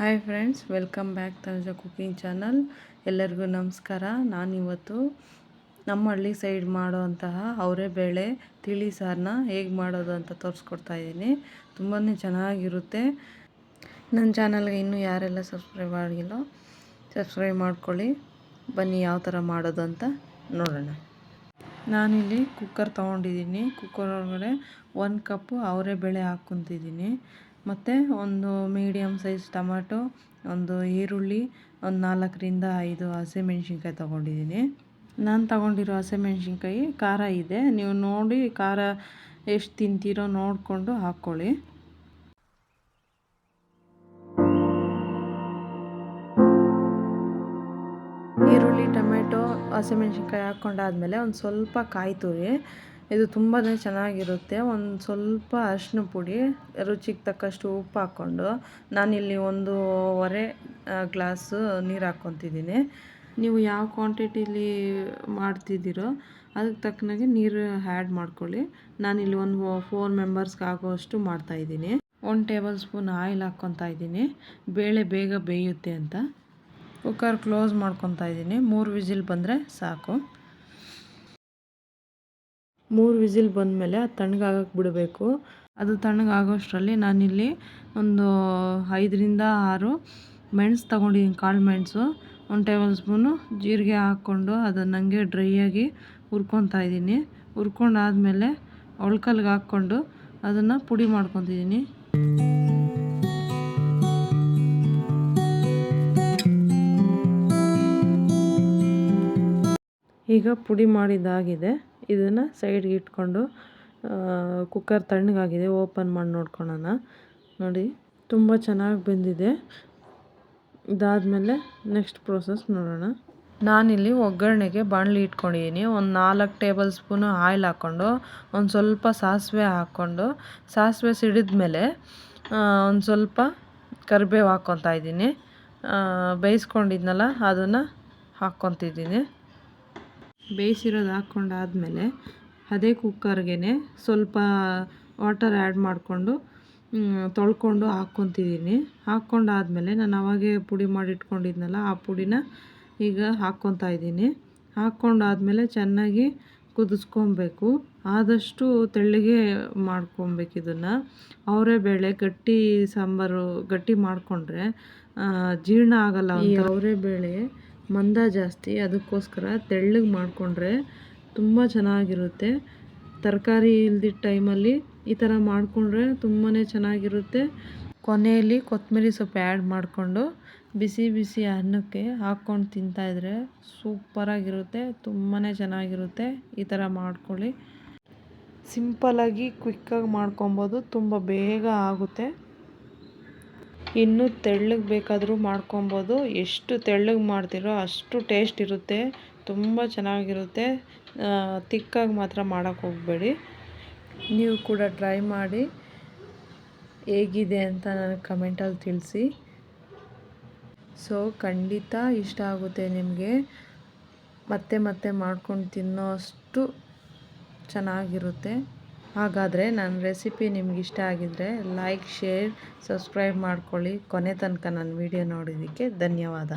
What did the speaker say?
Hi friends welcome back Tanuja cooking channel ಎಲ್ಲರಿಗೂ ನಮಸ್ಕಾರ. ನಾನಿವತ್ತು ನಮ್ಮ ಹಳ್ಳಿ ಸೈಡ್ ಮಾಡುವಂತಹ ಅವರೇ ಬೇಳೆ, ತಿಳಿ ಸಾರನ್ನ ಹೇಗೆ ಮಾಡೋದು ಅಂತ ತೋರಿಸ್ಕೊಡ್ತಾ ಇದ್ದೀನಿ. ತುಂಬಾ ಚೆನ್ನಾಗಿರುತ್ತೆ. ನನ್ನ ಚಾನಲ್ಗೆ ಇನ್ನೂ ಯಾರೆಲ್ಲ ಸಬ್ಸ್ಕ್ರೈಬ್ ಆಗಿಲ್ಲೋ ಸಬ್ಸ್ಕ್ರೈಬ್ ಮಾಡ್ಕೊಳ್ಳಿ. ಬನ್ನಿ ಯಾವ ಥರ ಮಾಡೋದು ಅಂತ ನೋಡೋಣ. ನಾನಿಲ್ಲಿ ಕುಕ್ಕರ್ ತೊಗೊಂಡಿದ್ದೀನಿ. ಕುಕ್ಕರ್ ಒಳಗಡೆ ಒಂದು ಕಪ್ಪು ಅವರೇ ಬೇಳೆ ಹಾಕ್ಕೊತಿದ್ದೀನಿ. ಮತ್ತು ಒಂದು ಮೀಡಿಯಮ್ ಸೈಜ್ ಟೊಮಾಟೊ, ಒಂದು ಈರುಳ್ಳಿ, ಒಂದು ನಾಲ್ಕರಿಂದ ಐದು ಹಸಿಮೆಣ್ಸಿನ್ಕಾಯಿ ತೊಗೊಂಡಿದ್ದೀನಿ. ನಾನು ತೊಗೊಂಡಿರೋ ಹಸಿಮೆಣ್ಸಿನ್ಕಾಯಿ ಖಾರ ಇದೆ. ನೀವು ನೋಡಿ ಖಾರ ಎಷ್ಟು ತಿಂತೀರೋ ನೋಡಿಕೊಂಡು ಹಾಕ್ಕೊಳ್ಳಿ. ಈರುಳ್ಳಿ, ಟೊಮೆಟೊ, ಹಸಿಮೆಣ್ಸಿನ್ಕಾಯಿ ಹಾಕ್ಕೊಂಡಾದ್ಮೇಲೆ ಒಂದು ಸ್ವಲ್ಪ ಕಾಯಿ ತುರಿ. ಇದು ತುಂಬಾ ಚೆನ್ನಾಗಿರುತ್ತೆ. ಒಂದು ಸ್ವಲ್ಪ ಅರಿಶಿನ ಪುಡಿ, ರುಚಿಗೆ ತಕ್ಕಷ್ಟು ಉಪ್ಪು ಹಾಕ್ಕೊಂಡು ನಾನಿಲ್ಲಿ ಒಂದೂವರೆ ಗ್ಲಾಸು ನೀರು ಹಾಕ್ಕೊತಿದ್ದೀನಿ. ನೀವು ಯಾವ ಕ್ವಾಂಟಿಟಿಲಿ ಮಾಡ್ತಿದ್ದೀರೋ ಅದಕ್ಕೆ ತಕ್ಕನಾಗೆ ನೀರು ಆ್ಯಡ್ ಮಾಡ್ಕೊಳ್ಳಿ. ನಾನಿಲ್ಲಿ ಒಂದು ಫೋರ್ ಮೆಂಬರ್ಸ್ಗೆ ಆಗೋಷ್ಟು ಮಾಡ್ತಾಯಿದ್ದೀನಿ ಒಂದು ಟೇಬಲ್ ಸ್ಪೂನ್ ಆಯಿಲ್ ಹಾಕ್ಕೊತಾ ಇದ್ದೀನಿ. ಬೇಳೆ ಬೇಗ ಬೇಯುತ್ತೆ ಅಂತ. ಕುಕ್ಕರ್ ಕ್ಲೋಸ್ ಮಾಡ್ಕೊತಾ ಇದ್ದೀನಿ. ಮೂರು ವಿಸಿಲ್ ಬಂದರೆ ಸಾಕು. ಮೂರು ವಿಸಿಲ್ ಬಂದಮೇಲೆ ಅದು ತಣ್ಣಗಾಗಕ್ಕೆ ಬಿಡಬೇಕು. ಅದು ತಣ್ಣಗಾಗೋಷ್ಟರಲ್ಲಿ ನಾನಿಲ್ಲಿ ಒಂದು ಐದರಿಂದ ಆರು ಮೆಣಸು ತೊಗೊಂಡಿದ್ದೀನಿ, ಕಾಳು ಮೆಣಸು. ಒಂದು ಟೇಬಲ್ ಸ್ಪೂನು ಜೀರಿಗೆ ಹಾಕ್ಕೊಂಡು ಅದನ್ನು ಹಂಗೆ ಡ್ರೈಯಾಗಿ ಹುರ್ಕೊತಾ ಇದ್ದೀನಿ. ಹುರ್ಕೊಂಡಾದ್ಮೇಲೆ ಒಳ್ಕಲ್ಗೆ ಹಾಕ್ಕೊಂಡು ಅದನ್ನು ಪುಡಿ ಮಾಡ್ಕೊತಿದ್ದೀನಿ. ಈಗ ಪುಡಿ ಮಾಡಿದ್ದಾಗಿದೆ. ಇದನ್ನು ಸೈಡ್ಗೆ ಇಟ್ಕೊಂಡು ಕುಕ್ಕರ್ ತಣ್ಣಗಾಗಿದೆ ಓಪನ್ ಮಾಡಿ ನೋಡ್ಕೊಳ್ಳೋಣ. ನೋಡಿ, ತುಂಬ ಚೆನ್ನಾಗಿ ಬೆಂದಿದೆ. ಇದಾದಮೇಲೆ ನೆಕ್ಸ್ಟ್ ಪ್ರೋಸೆಸ್ ನೋಡೋಣ. ನಾನಿಲ್ಲಿ ಒಗ್ಗರಣೆಗೆ ಬಾಣಲಿ ಇಟ್ಕೊಂಡಿದ್ದೀನಿ. ಒಂದು ನಾಲ್ಕು ಟೇಬಲ್ ಸ್ಪೂನು ಆಯಿಲ್ ಹಾಕ್ಕೊಂಡು, ಒಂದು ಸ್ವಲ್ಪ ಸಾಸಿವೆ ಹಾಕ್ಕೊಂಡು, ಸಾಸಿವೆ ಸಿಡಿದ ಮೇಲೆ ಒಂದು ಸ್ವಲ್ಪ ಕರಿಬೇವು ಹಾಕ್ಕೊತಾ ಇದ್ದೀನಿ. ಬೇಯಿಸ್ಕೊಂಡಿದ್ನಲ್ಲ, ಅದನ್ನು ಹಾಕ್ಕೊತಿದ್ದೀನಿ. ಬೇಯಿಸಿರೋದು ಹಾಕ್ಕೊಂಡಾದಮೇಲೆ ಅದೇ ಕುಕ್ಕರ್ಗೆ ಸ್ವಲ್ಪ ವಾಟರ್ ಆ್ಯಡ್ ಮಾಡಿಕೊಂಡು ತೊಳ್ಕೊಂಡು ಹಾಕ್ಕೊತಿದ್ದೀನಿ. ಹಾಕ್ಕೊಂಡಾದಮೇಲೆ ನಾನು ಅವಾಗೇ ಪುಡಿ ಮಾಡಿಟ್ಕೊಂಡಿದ್ನಲ್ಲ, ಆ ಪುಡಿನ ಈಗ ಹಾಕ್ಕೊತಾ ಇದ್ದೀನಿ. ಹಾಕ್ಕೊಂಡಾದಮೇಲೆ ಚೆನ್ನಾಗಿ ಕುದಿಸ್ಕೊಬೇಕು. ಆದಷ್ಟು ತೆಳ್ಳಗೆ ಮಾಡ್ಕೊಬೇಕು ಇದನ್ನು. ಅವರೇ ಬೇಳೆ ಗಟ್ಟಿ ಸಾಂಬಾರು ಗಟ್ಟಿ ಮಾಡಿಕೊಂಡ್ರೆ ಜೀರ್ಣ ಆಗಲ್ಲ ಅವರೇ ಬೇಳೆ ಮಂದ ಜಾಸ್ತಿ, ಅದಕ್ಕೋಸ್ಕರ ತೆಳ್ಳಗೆ ಮಾಡಿಕೊಂಡ್ರೆ ತುಂಬ ಚೆನ್ನಾಗಿರುತ್ತೆ. ತರಕಾರಿ ಇಲ್ದಿದ್ದ ಟೈಮಲ್ಲಿ ಈ ಥರ ಮಾಡಿಕೊಂಡ್ರೆ ತುಂಬಾ ಚೆನ್ನಾಗಿರುತ್ತೆ. ಕೊನೆಯಲ್ಲಿ ಕೊತ್ತಂಬರಿ ಸೊಪ್ಪು ಆ್ಯಡ್ ಮಾಡಿಕೊಂಡು ಬಿಸಿ ಬಿಸಿ ಅನ್ನಕ್ಕೆ ಹಾಕ್ಕೊಂಡು ತಿಂತಾಯಿದ್ರೆ ಸೂಪರಾಗಿರುತ್ತೆ ತುಂಬಾ ಚೆನ್ನಾಗಿರುತ್ತೆ. ಈ ಥರ ಮಾಡ್ಕೊಳ್ಳಿ. ಸಿಂಪಲಾಗಿ ಕ್ವಿಕ್ಕಾಗಿ ಮಾಡ್ಕೊಬೋದು, ತುಂಬ ಬೇಗ ಆಗುತ್ತೆ. ಇನ್ನು ತೆಳ್ಳಗೆ ಬೇಕಾದರೂ ಮಾಡ್ಕೊಬೋದು. ಎಷ್ಟು ತೆಳ್ಳಗೆ ಮಾಡ್ತೀರೋ ಅಷ್ಟು ಟೇಸ್ಟ್ ಇರುತ್ತೆ. ತುಂಬ ಚೆನ್ನಾಗಿರುತ್ತೆ. ತಿಕ್ಕಾಗಿ ಮಾತ್ರ ಮಾಡೋಕ್ಕೆ ಹೋಗಬೇಡಿ. ನೀವು ಕೂಡ ಟ್ರೈ ಮಾಡಿ. ಹೇಗಿದೆ ಅಂತ ನನಗೆ ಕಮೆಂಟಲ್ಲಿ ತಿಳಿಸಿ. ಸೊ, ಖಂಡಿತ ಇಷ್ಟ ಆಗುತ್ತೆ ನಿಮಗೆ. ಮತ್ತೆ ಮತ್ತೆ ಮಾಡ್ಕೊಂಡು ತಿನ್ನೋ ಅಷ್ಟು ಚೆನ್ನಾಗಿರುತ್ತೆ. ಹಾಗಾದರೆ ನನ್ನ ರೆಸಿಪಿ ನಿಮ್ಗೆ ಇಷ್ಟ ಆಗಿದ್ದರೆ ಲೈಕ್ ಶೇರ್ ಸಬ್ಸ್ಕ್ರೈಬ್ ಮಾಡ್ಕೊಳ್ಳಿ. ಕೊನೆ ತನಕ ನನ್ನ ವಿಡಿಯೋ ನೋಡಿದ್ದಕ್ಕೆ ಧನ್ಯವಾದ.